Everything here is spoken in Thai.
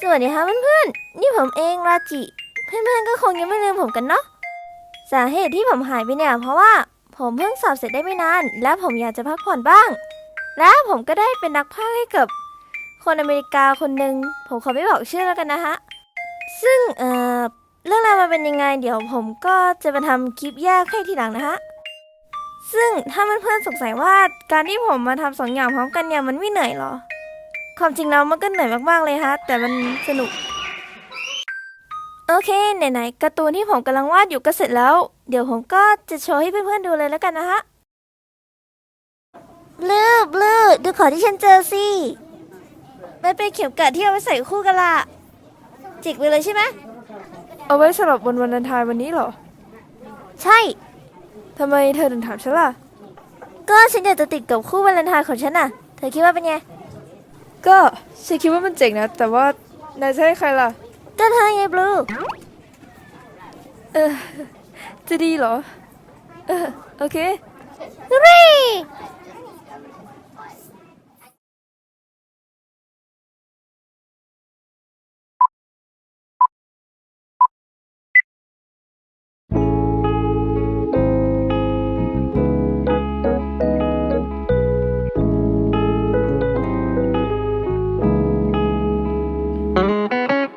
สวัสดีค่ะเพื่อนๆ นี่ผมเองราจิ เพื่อนๆ ก็คงยังไม่ลืมผมกันเนาะ สาเหตุที่ผมหายไปเนี่ย เพราะว่าผมเพิ่งสอบเสร็จได้ไม่นาน และผมอยากจะพักผ่อนบ้าง และผมก็ได้เป็นนักพากย์ให้กับ คนอเมริกาคนหนึ่ง ผมขอไม่บอกชื่อแล้วกันนะฮะ ซึ่งเอ่อเรื่องราวมันเป็นยังไง เดี๋ยวผมก็จะมาทำคลิปแยกให้ทีหลังนะฮะ ซึ่งถ้าเพื่อนๆสงสัยว่าการที่ผมมาทำสองอย่างพร้อมกันเนี่ยมันไม่เหนื่อยเหรอ ความจริงแล้วมันก็เหนื่อยมากๆเลยฮะ แต่มันสนุก โอเค ไหนๆการ์ตูนที่ผมกำลังวาดอยู่ก็เสร็จแล้ว เดี๋ยวผมก็จะโชว์ให้เพื่อนๆดูเลยแล้วกันนะฮะบลูบลูดูของที่ฉันเจอสิมันเป็นเข็มกลัดที่เอาไว้ใส่คู่กันละจิกไปเลยใช่ไหมเอาไว้สำหรับวันวันอันทายวันนี้เหรอ ใช่ ทำไมเธอถึงถามฉันล่ะ ก็ฉันอยากจะติดกับคู่วาเลนไทน์ของฉันน่ะ เธอคิดว่าเป็นไง ก็ฉันคิดว่ามันเจ๋งนะ แต่ว่านายจะให้ใครล่ะ ก็เธอไงบลูเออจะดีเหรอ เออ โอเคฮูเร่